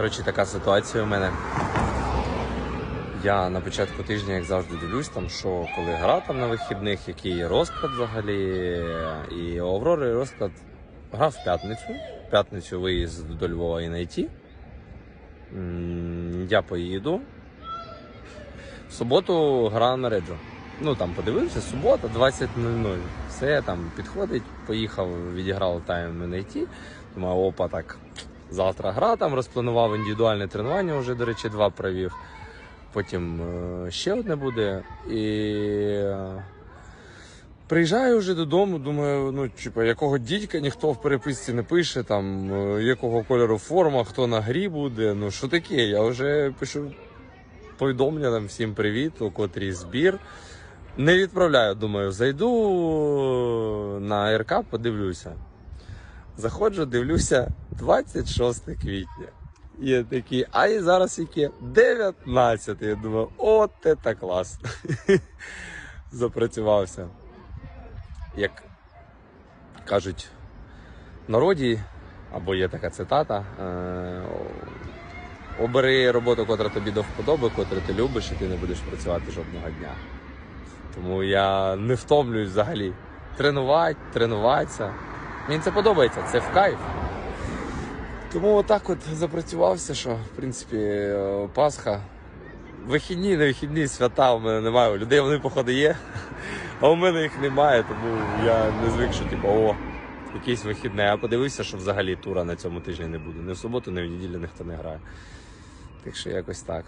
Коротше, така ситуація у мене. Я на початку тижня, як завжди, дивлюсь, там, що коли гра там на вихідних, який є розклад взагалі. І Аврори розклад гра в п'ятницю. В п'ятницю виїзд до Львова і найти. Я поїду. В суботу гра на Реджо. Ну там подивився, субота, 20.00. Все там підходить, поїхав, відіграв тайм на найти. Думаю, опа, так. Завтра гра там розпланував індивідуальне тренування, вже, до речі, два провів. Потім е, ще одне буде. І е, приїжджаю вже додому, думаю, ну, типу, якого дідька ніхто в переписці не пише, там, е, якого кольору форма, хто на грі буде. Ну, що таке? Я вже пишу повідомлення там всім привіт, у котрій збір. Не відправляю, думаю, зайду на РК, подивлюся. Заходжу, дивлюся, 26 квітня. Є такі, а і зараз яке? 19. Я думаю, от це класно. Запрацювався. Як кажуть в народі, або є така цитата. Е- обери роботу, котра тобі до вподоби, котру ти любиш, і ти не будеш працювати жодного дня. Тому я не втомлююсь взагалі. Тренувати, тренуватися. Мені це подобається, це в кайф. Тому отак от запрацювався, що в принципі е, Пасха. Вихідні, не вихідні свята в мене немає. У людей вони походу є, а у мене їх немає, тому я не звик, що типу, о, якийсь вихідний. Я подивився, що взагалі тура на цьому тижні не буде. Ні в суботу, ні в неділю ніхто не грає. Так що якось так.